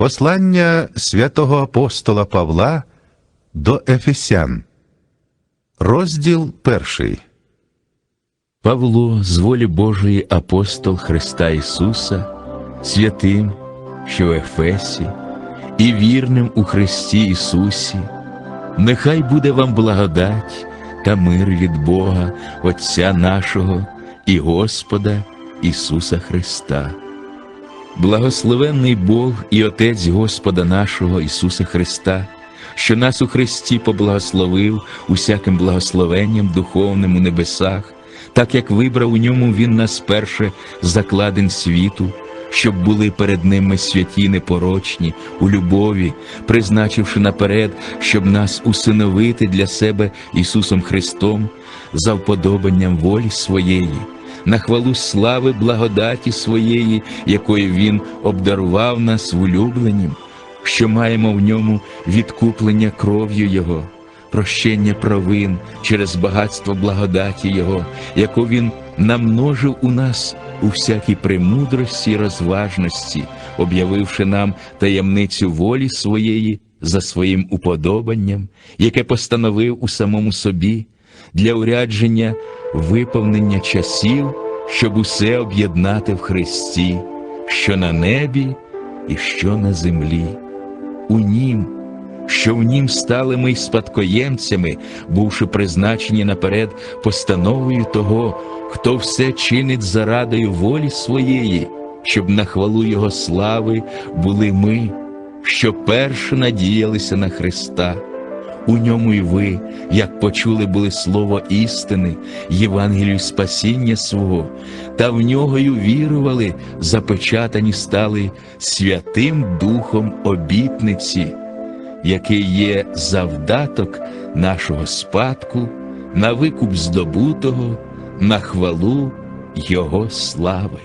Послання святого апостола Павла до Ефесян. Розділ перший. Павло, з волі Божої апостол Христа Ісуса, святим, що в Ефесі, і вірним у Христі Ісусі, нехай буде вам благодать та мир від Бога, Отця нашого і Господа Ісуса Христа. Благословенний Бог і Отець Господа нашого Ісуса Христа, що нас у Христі поблагословив усяким благословенням духовним у небесах, так як вибрав у ньому Він нас перше з закладин світу, щоб були перед ними святі непорочні у любові, призначивши наперед, щоб нас усиновити для себе Ісусом Христом за вподобанням волі своєї на хвалу слави благодаті своєї, якою Він обдарував нас улюбленім, що маємо в ньому відкуплення кров'ю Його, прощення провин через багатство благодаті Його, яку Він намножив у нас у всякій премудрості й розважності, об'явивши нам таємницю волі своєї за своїм уподобанням, яке постановив у самому собі для урядження виповнення часів, щоб усе об'єднати в Христі, що на небі і що на землі. У Нім, що в Нім стали ми спадкоємцями, бувши призначені наперед постановою того, хто все чинить зарадою волі своєї, щоб на хвалу Його слави були ми, що перше надіялися на Христа. У ньому й ви, як почули були слово істини, Євангелію спасіння свого, та в нього й увірували, запечатані стали Святим Духом обітниці, який є завдаток нашого спадку, на викуп здобутого, на хвалу Його слави.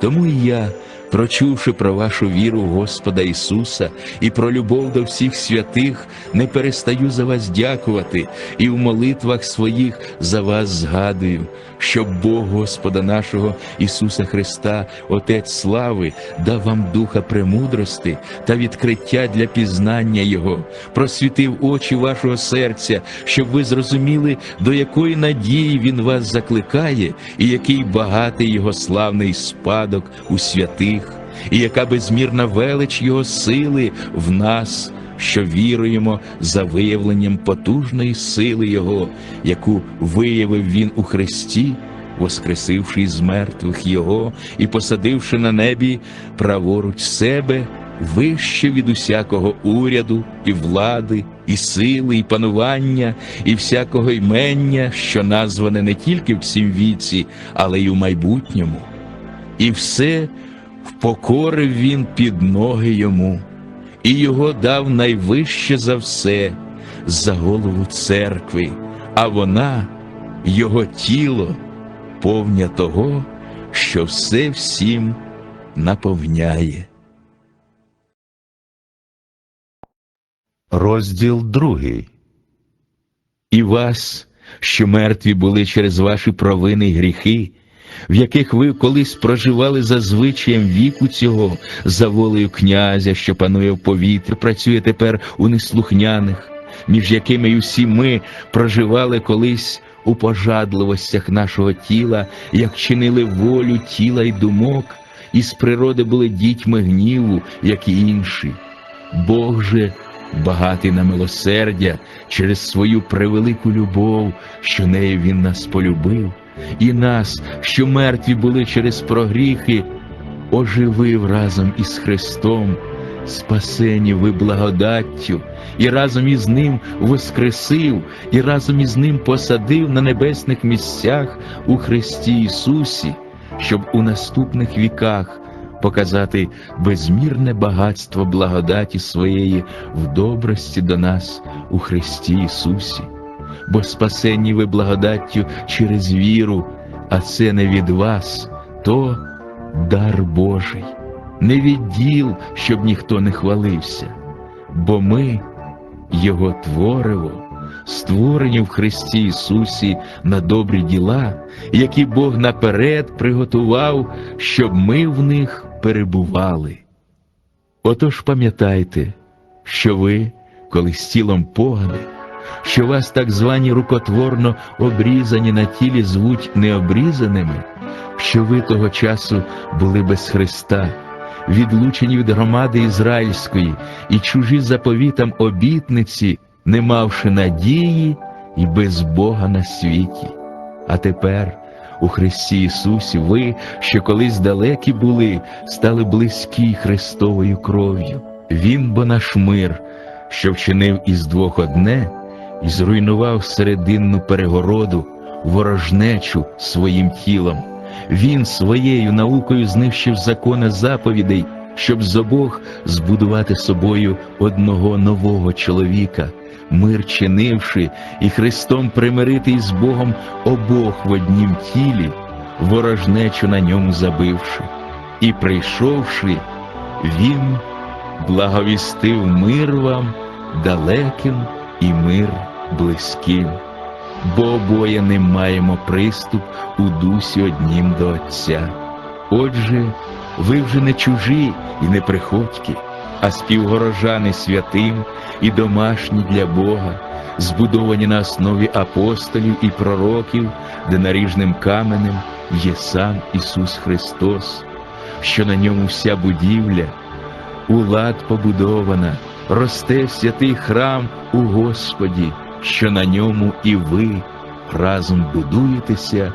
Тому і я, прочувши про вашу віру в Господа Ісуса і про любов до всіх святих, не перестаю за вас дякувати і в молитвах своїх за вас згадую, щоб Бог Господа нашого Ісуса Христа, Отець слави, дав вам духа премудрости та відкриття для пізнання Його, просвітив очі вашого серця, щоб ви зрозуміли, до якої надії Він вас закликає, і який багатий Його славний спадок у святих, і яка безмірна велич Його сили в нас, що віруємо за виявленням потужної сили Його, яку виявив Він у Христі, воскресивши із мертвих Його і посадивши на небі праворуч себе вище від усякого уряду і влади, і сили, і панування, і всякого ймення, що назване не тільки в цім віці, але й у майбутньому. І все впокорив він під ноги йому, і його дав найвище за все, за голову церкви, а вона, його тіло, повня того, що все всім наповняє. Розділ другий. І вас, що мертві були через ваші провини й гріхи, в яких ви колись проживали за звичаєм віку цього, за волею князя, що панує в повітрі, працює тепер у неслухняних, між якими й усі ми проживали колись у пожадливостях нашого тіла, як чинили волю тіла й думок, і з природи були дітьми гніву, як і інші. Бог же багатий на милосердя через свою превелику любов, що нею він нас полюбив, і нас, що мертві були через прогріхи, оживив разом із Христом, спасені ви благодаттю, і разом із Ним воскресив, і разом із Ним посадив на небесних місцях у Христі Ісусі, щоб у наступних віках показати безмірне багатство благодаті своєї в добрості до нас у Христі Ісусі, бо спасені ви благодаттю через віру, а це не від вас, то дар Божий, не від діл, щоб ніхто не хвалився, бо ми, Його твориво, створені в Христі Ісусі на добрі діла, які Бог наперед приготував, щоб ми в них перебували. Отож пам'ятайте, що ви, коли з тілом погане, що вас так звані рукотворно обрізані на тілі звуть необрізаними, що ви того часу були без Христа, відлучені від громади ізраїльської і чужі заповітам обітниці, не мавши надії і без Бога на світі. А тепер у Христі Ісусі ви, що колись далекі були, стали близькі Христовою кров'ю. Він бо наш мир, що вчинив із двох одне, і зруйнував серединну перегороду, ворожнечу своїм тілом. Він своєю наукою знищив закони заповідей, щоб з обох збудувати собою одного нового чоловіка, мир чинивши і Христом примирити із Богом обох в однім тілі, ворожнечу на ньому забивши. І прийшовши, Він благовістив мир вам далеким і мир близьким, бо обоє не маємо приступ у дусі однім до Отця. Отже, ви вже не чужі і не приходькі, а співгорожани святим і домашні для Бога, збудовані на основі апостолів і пророків, де наріжним каменем є сам Ісус Христос, що на ньому вся будівля, у лад побудована, росте святий храм у Господі, що на ньому і ви разом будуєтеся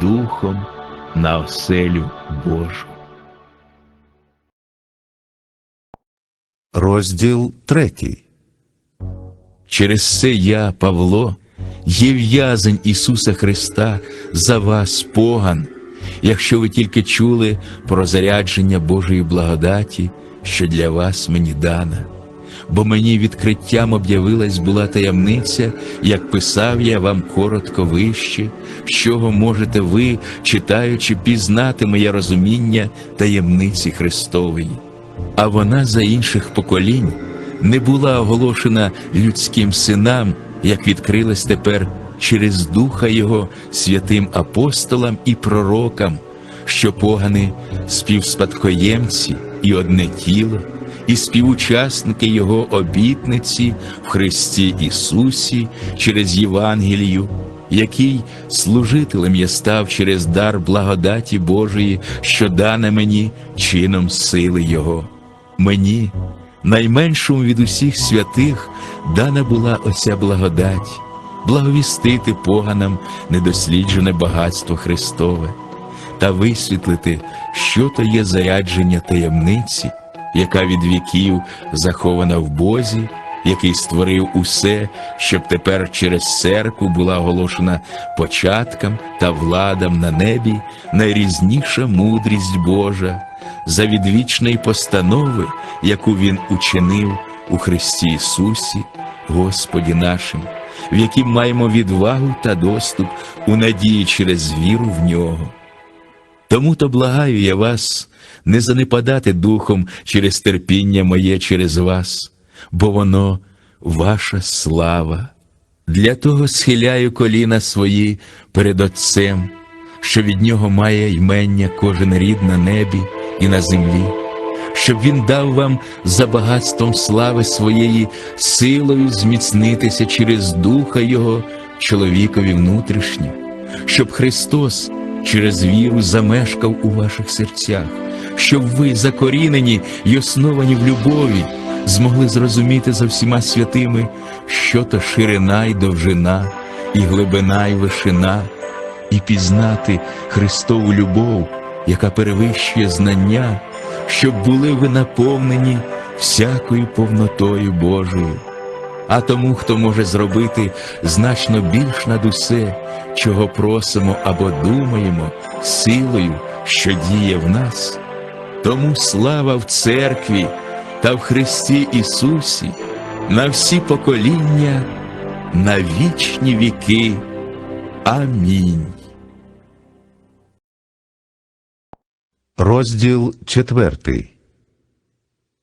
Духом на оселю Божу. Розділ третій. Через це я, Павло, є в'язень Ісуса Христа за вас, поган, якщо ви тільки чули про зарядження Божої благодаті, що для вас мені дана. Бо мені відкриттям об'явилась була таємниця, як писав я вам коротко вище, з чого можете ви, читаючи, пізнати моє розуміння таємниці Христової. А вона за інших поколінь не була оголошена людським синам, як відкрилась тепер через Духа Його святим апостолам і пророкам, що погани співспадкоємці і одне тіло, і співучасники Його обітниці в Христі Ісусі через Євангелію, який служителем я став через дар благодаті Божої, що дане мені чином сили Його. Мені, найменшому від усіх святих, дана була оця благодать, благовістити поганам недосліджене багатство Христове та висвітлити, що то є зарядження таємниці, яка від віків захована в Бозі, який створив усе, щоб тепер через церкву була оголошена початкам та владам на небі найрізніша мудрість Божа, за відвічної постанови, яку Він учинив у Христі Ісусі, Господі нашим, в яким маємо відвагу та доступ у надії через віру в нього. Тому то благаю я вас не занепадати духом через терпіння моє через вас, бо воно ваша слава. Для того схиляю коліна свої перед Отцем, що від нього має ймення кожен рід на небі і на землі, щоб він дав вам за багатством слави своєї силою зміцнитися через Духа Його чоловікові внутрішнє, щоб Христос через віру замешкав у ваших серцях, щоб ви, закорінені й основані в любові, змогли зрозуміти за всіма святими, що то ширина й довжина, і глибина й вишина, і пізнати Христову любов, яка перевищує знання, щоб були ви наповнені всякою повнотою Божою. А тому, хто може зробити значно більш над усе, чого просимо або думаємо, силою, що діє в нас, тому слава в церкві та в Христі Ісусі на всі покоління, на вічні віки. Амінь. Розділ четвертий.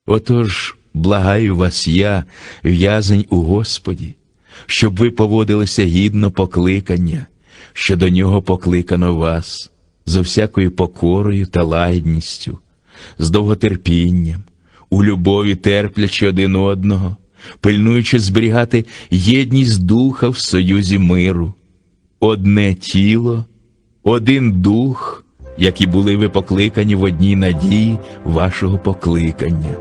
Отож, благаю вас я, в'язень у Господі, щоб ви поводилися гідно покликання, що до нього покликано вас, з всякою покорою та лагідністю, з довготерпінням, у любові терплячи один одного, пильнуючи зберігати єдність духа в союзі миру, одне тіло, один дух, які були ви покликані в одній надії вашого покликання,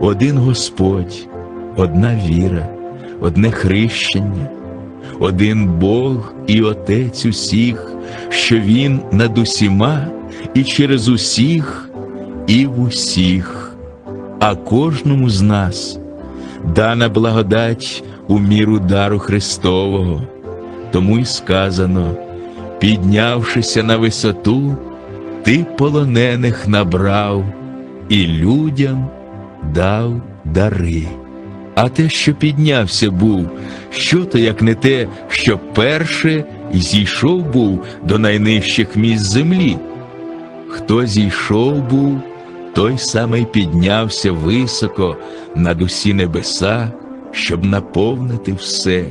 один Господь, одна віра, одне хрещення, один Бог і Отець усіх, що Він над усіма і через усіх, і в усіх, а кожному з нас дана благодать у міру дару Христового. Тому й сказано, піднявшися на висоту, ти полонених набрав і людям дав дари. А те, що піднявся був, що то як не те, що перше зійшов був до найнижчих місць землі. Хто зійшов був, той самий піднявся високо над усі небеса, щоб наповнити все.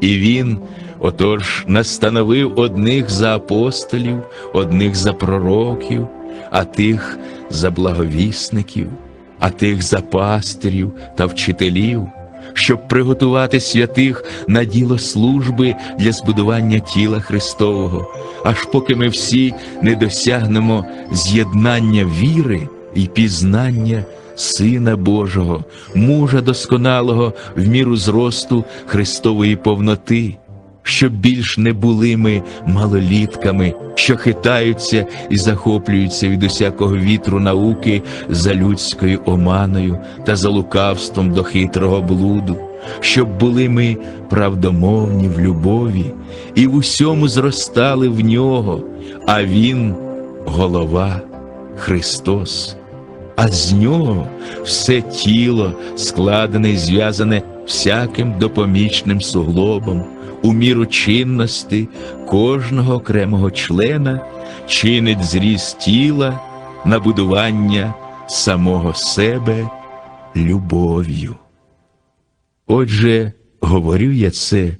І він, отож, настановив одних за апостолів, одних за пророків, а тих за благовісників, а тих за пастирів та вчителів, щоб приготувати святих на діло служби для збудування тіла Христового, аж поки ми всі не досягнемо з'єднання віри і пізнання Сина Божого, мужа досконалого в міру зросту Христової повноти, щоб більш не були ми малолітками, що хитаються і захоплюються від усякого вітру науки за людською оманою та за лукавством до хитрого блуду, щоб були ми правдомовні в любові і в усьому зростали в нього, а Він голова Христос а з нього все тіло складене і зв'язане всяким допомічним суглобом, у міру чинності кожного окремого члена чинить зріст тіла на будування самого себе любов'ю. Отже, говорю я це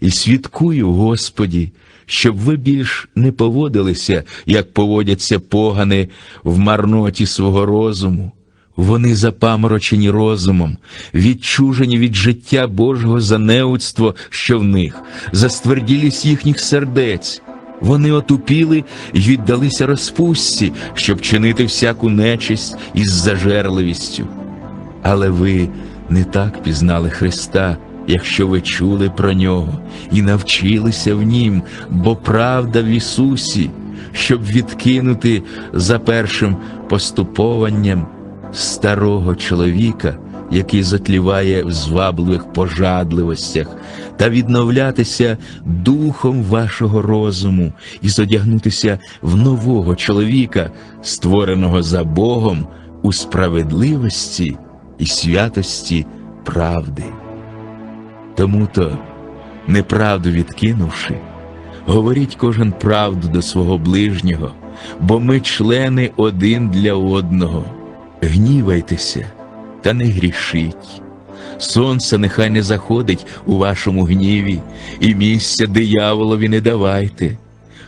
і свідкую, Господі, щоб ви більш не поводилися, як поводяться погани в марноті свого розуму. Вони запаморочені розумом, відчужені від життя Божого за неудство, що в них, за стверділість їхніх сердець. Вони отупіли й віддалися розпустці, щоб чинити всяку нечисть із зажерливістю. Але ви не так пізнали Христа, якщо ви чули про нього і навчилися в Нім, бо правда в Ісусі, щоб відкинути за першим поступованням старого чоловіка, який затліває в звабливих пожадливостях, та відновлятися духом вашого розуму і зодягнутися в нового чоловіка, створеного за Богом у справедливості і святості правди. Тому то, неправду відкинувши, говоріть кожен правду до свого ближнього, бо ми члени один для одного. Гнівайтеся та не грішіть. Сонце нехай не заходить у вашому гніві, і місця дияволові не давайте.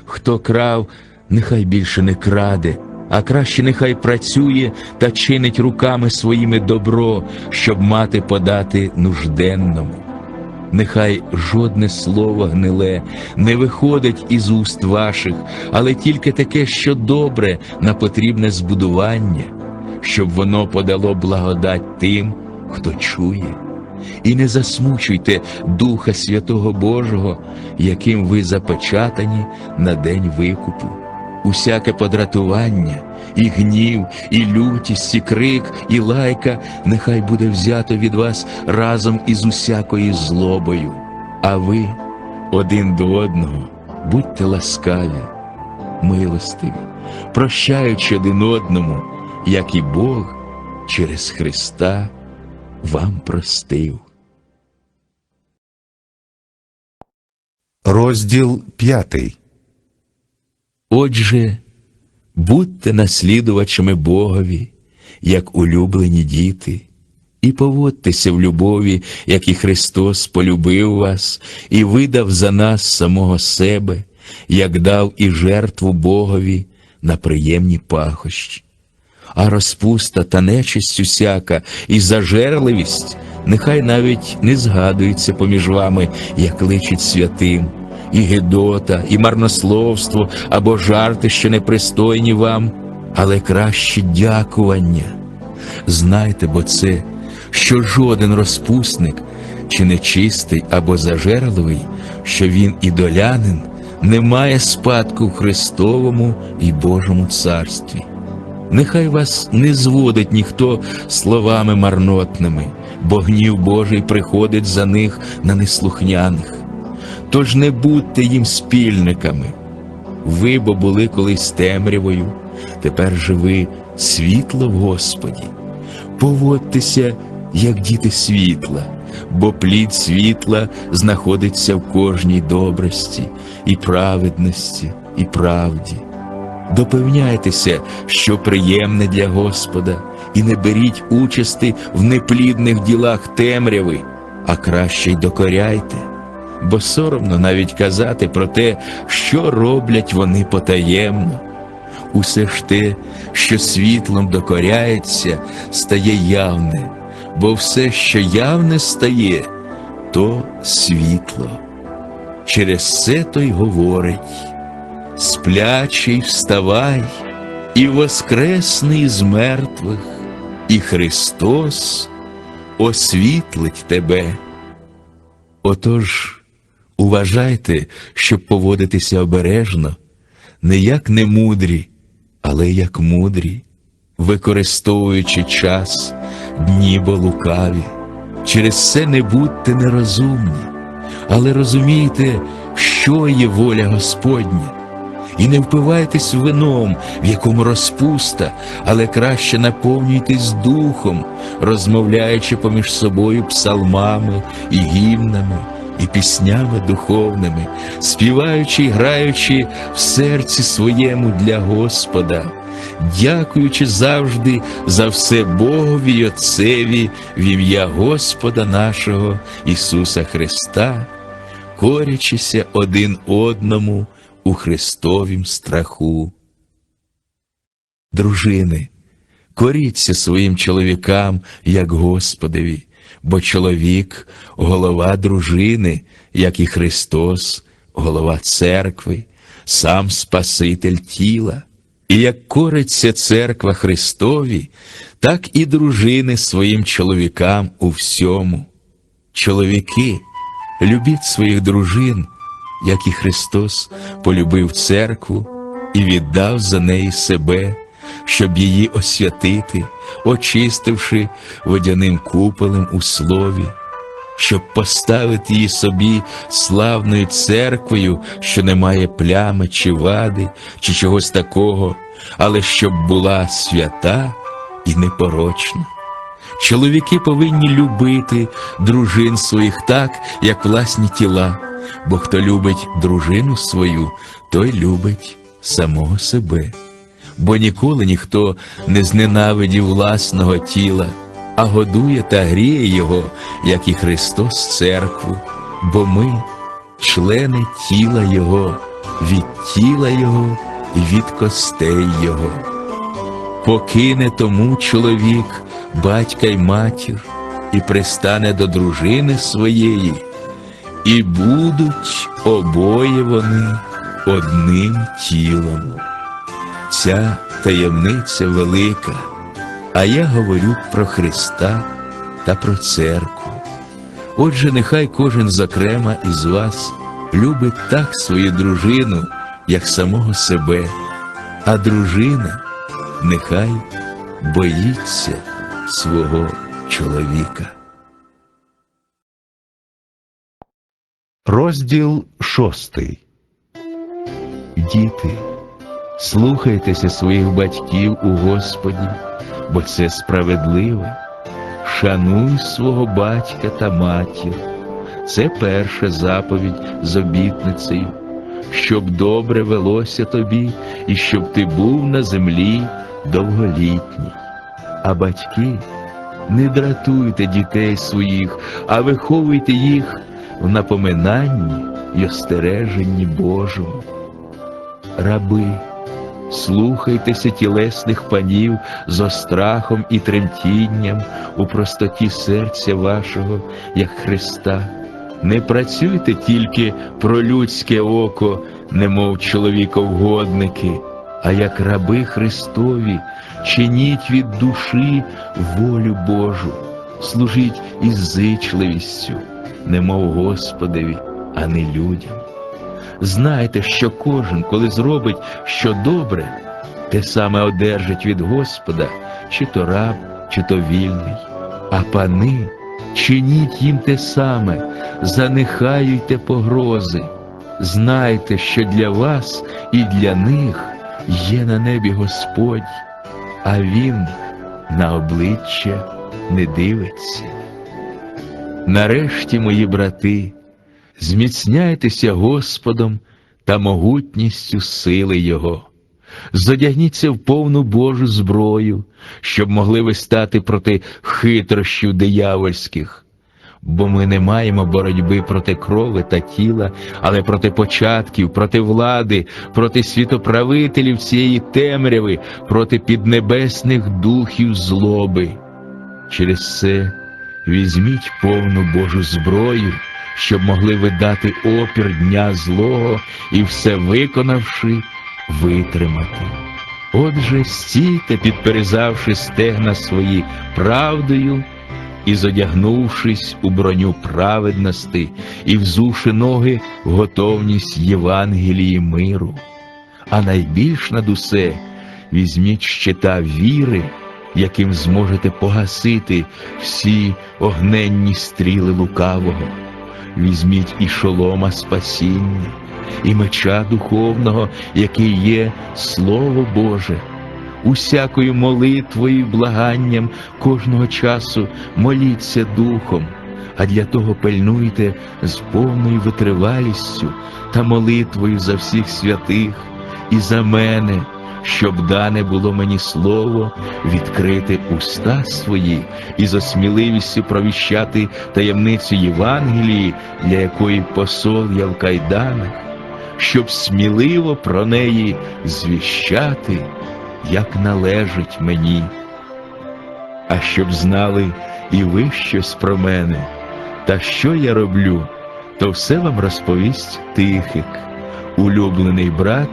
Хто крав, нехай більше не краде, а краще нехай працює та чинить руками своїми добро, щоб мати подати нужденному. Нехай жодне слово гниле не виходить із уст ваших, але тільки таке, що добре на потрібне збудування, щоб воно подало благодать тим, хто чує. І не засмучуйте Духа Святого Божого, яким ви запечатані на день викупу. Усяке подратування, і гнів, і лютість, і крик, і лайка нехай буде взято від вас разом із усякою злобою. А ви один до одного будьте ласкаві, милостиві, прощаючи один одному, як і Бог через Христа вам простив. Розділ п'ятий. Отже, будьте наслідувачами Богові, як улюблені діти, і поводьтеся в любові, як і Христос полюбив вас і видав за нас самого себе, як дав і жертву Богові на приємні пахощі. а розпуста та нечисть усяка і зажерливість нехай навіть не згадується поміж вами, як личить святим, і гидота, і марнословство або жарти, що непристойні вам, але краще дякування. Знайте бо це, що жоден розпусник чи нечистий або зажерливий, що він ідолянин, не має спадку в Христовому і Божому царстві. Нехай вас не зводить ніхто словами марнотними, бо гнів Божий приходить за них на неслухняних. Тож не будьте їм спільниками. Ви бо були колись темрявою, тепер же ви світло в Господі. Поводьтеся, як діти світла, бо плід світла знаходиться в кожній добрості, і праведності, і правді. Допевняйтеся, що приємне для Господа, і не беріть участи в неплідних ділах темряви, а краще й докоряйте, бо соромно навіть казати про те, що роблять вони потаємно. Усе ж те, що світлом докоряється, стає явне, бо все, що явне стає, то світло. Через це той говорить сплячий вставай, і воскресний з мертвих, і Христос освітлить тебе. Отож, уважайте, щоб поводитися обережно, не як немудрі, але як мудрі, використовуючи час, дні бо лукаві. Через це не будьте нерозумні, але розумійте, що є воля Господня. І не впивайтесь вином, в якому розпуста, але краще наповнюйтесь духом, розмовляючи поміж собою псалмами і гімнами, і піснями духовними, співаючи й граючи в серці своєму для Господа, дякуючи завжди за все Богові й Отцеві в ім'я Господа нашого Ісуса Христа, корячися один одному у Христовім страху. Дружини, коріться своїм чоловікам, як Господові, бо чоловік голова дружини, як і Христос, голова церкви, сам Спаситель тіла. І як кориться церква Христові, так і дружини своїм чоловікам у всьому. Чоловіки, любіть своїх дружин, як і Христос полюбив церкву і віддав за неї себе, щоб її освятити, очистивши водяним куполем у слові, щоб поставити її собі славною церквою, що не має плями чи вади, чи чогось такого, але щоб була свята і непорочна. Чоловіки повинні любити дружин своїх так, як власні тіла, бо хто любить дружину свою, той любить самого себе. Бо ніколи ніхто не зненавидів власного тіла, а годує та гріє його, як і Христос церкву, бо ми члени тіла Його, від тіла Його і від костей Його покине тому чоловік батька й матір, і пристане до дружини своєї, і будуть обоє вони одним тілом. Ця таємниця велика, а я говорю про Христа та про церкву. Отже, нехай кожен зокрема із вас любить так свою дружину, як самого себе, а дружина нехай боїться свого чоловіка. Розділ шостий. Діти, слухайтеся своїх батьків у Господі, бо це справедливо. Шануй свого батька та матір. Це перша заповідь з обітницею, щоб добре велося тобі і щоб ти був на землі довголітній. А батьки, не дратуйте дітей своїх, а виховуйте їх в напоминанні й остереженні Божому. Раби, Слухайтеся тілесних панів з острахом і тремтінням у простоті серця вашого, як Христа. Не працюйте тільки про людське око, немов чоловіковгодники, а як раби Христові, чиніть від душі волю Божу, служіть із зичливістю, немов Господеві, а не людям. Знайте, що кожен, коли зробить що добре, те саме одержить від Господа, чи то раб, чи то вільний. А пани, чиніть їм те саме, занехаюйте погрози. Знайте, що для вас і для них є на небі Господь, а Він на обличчя не дивиться. Нарешті, мої брати, зміцняйтеся Господом та могутністю сили Його. Зодягніться в повну Божу зброю, щоб могли ви стати проти хитрощів диявольських. Бо ми не маємо боротьби проти крови та тіла, але проти початків, проти влади, проти світоправителів цієї темряви, проти піднебесних духів злоби. Через це візьміть повну Божу зброю, щоб могли ви дати опір дня злого і все виконавши, витримати. Отже, стійте, підперезавши стегна свої правдою і зодягнувшись у броню праведності, і взувши ноги в готовність Євангелії миру. А найбільш над усе візьміть щита віри, яким зможете погасити всі огненні стріли лукавого. Візьміть і шолома спасіння, і меча духовного, який є Слово Боже. Усякою молитвою і благанням кожного часу моліться духом, а для того пильнуйте з повною витривалістю та молитвою за всіх святих і за мене, щоб дане було мені слово відкрити уста свої і за сміливістю провіщати таємницю Євангелії, для якої посол я в кайданах, щоб сміливо про неї звіщати, як належить мені. А щоб знали і ви щось про мене, та що я роблю, то все вам розповість Тихик, улюблений брат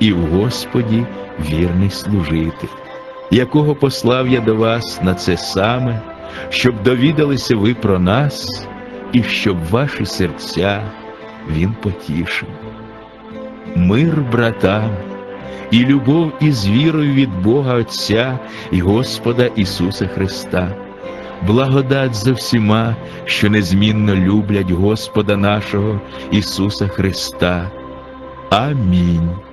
і в Господі вірний служитель, якого послав я до вас на це саме, щоб довідалися ви про нас і щоб ваші серця він потішив. Мир братам і любов із вірою від Бога Отця і Господа Ісуса Христа. Благодать за всіма, що незмінно люблять Господа нашого Ісуса Христа. Амінь.